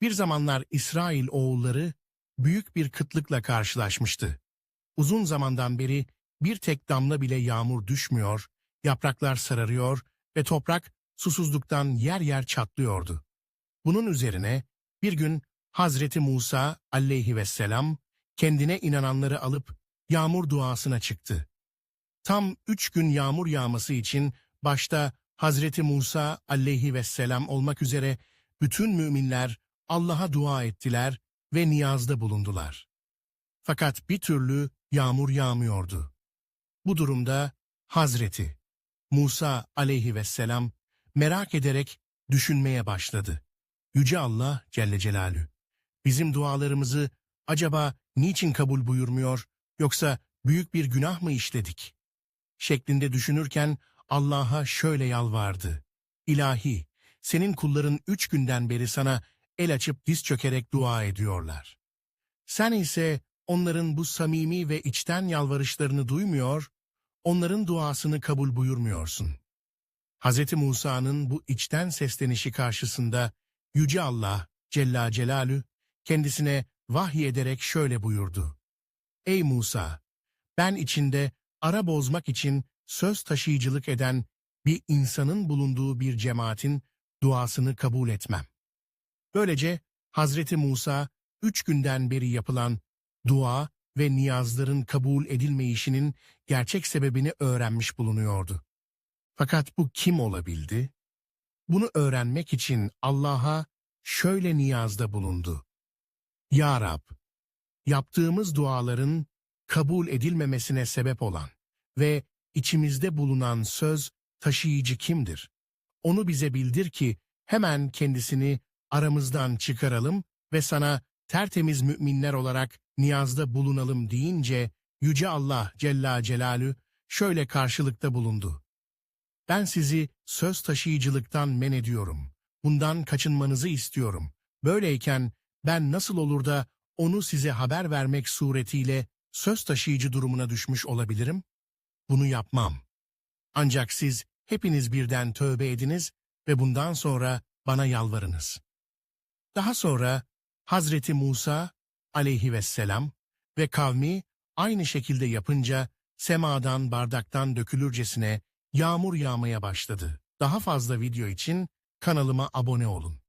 Bir zamanlar İsrail oğulları büyük bir kıtlıkla karşılaşmıştı. Uzun zamandan beri bir tek damla bile yağmur düşmüyor, yapraklar sararıyor ve toprak susuzluktan yer yer çatlıyordu. Bunun üzerine bir gün Hazreti Musa aleyhisselam kendine inananları alıp yağmur duasına çıktı. Tam üç gün yağmur yağması için başta Hazreti Musa aleyhisselam olmak üzere bütün müminler Allah'a dua ettiler ve niyazda bulundular. Fakat bir türlü yağmur yağmıyordu. Bu durumda Hazreti Musa aleyhisselam merak ederek düşünmeye başladı. Yüce Allah Celle Celalü, bizim dualarımızı acaba niçin kabul buyurmuyor yoksa büyük bir günah mı işledik? Şeklinde düşünürken Allah'a şöyle yalvardı. İlahi, senin kulların üç günden beri sana el açıp diz çökerek dua ediyorlar. Sen ise onların bu samimi ve içten yalvarışlarını duymuyor, onların duasını kabul buyurmuyorsun. Hz. Musa'nın bu içten seslenişi karşısında Yüce Allah Cella Celalü kendisine vahiy ederek şöyle buyurdu. Ey Musa! Ben içinde ara bozmak için söz taşıyıcılık eden bir insanın bulunduğu bir cemaatin duasını kabul etmem. Böylece Hazreti Musa üç günden beri yapılan dua ve niyazların kabul edilmeyişinin gerçek sebebini öğrenmiş bulunuyordu. Fakat bu kim olabildi? Bunu öğrenmek için Allah'a şöyle niyazda bulundu. Ya Rab, yaptığımız duaların kabul edilmemesine sebep olan ve içimizde bulunan söz taşıyıcı kimdir? Onu bize bildir ki hemen kendisini aramızdan çıkaralım ve sana tertemiz müminler olarak niyazda bulunalım deyince Yüce Allah Cella Celalü şöyle karşılıkta bulundu. Ben sizi söz taşıyıcılıktan men ediyorum. Bundan kaçınmanızı istiyorum. Böyleyken ben nasıl olur da onu size haber vermek suretiyle söz taşıyıcı durumuna düşmüş olabilirim? Bunu yapmam. Ancak siz hepiniz birden tövbe ediniz ve bundan sonra bana yalvarınız. Daha sonra Hazreti Musa aleyhisselam ve kavmi aynı şekilde yapınca semadan bardaktan dökülürcesine yağmur yağmaya başladı. Daha fazla video için kanalıma abone olun.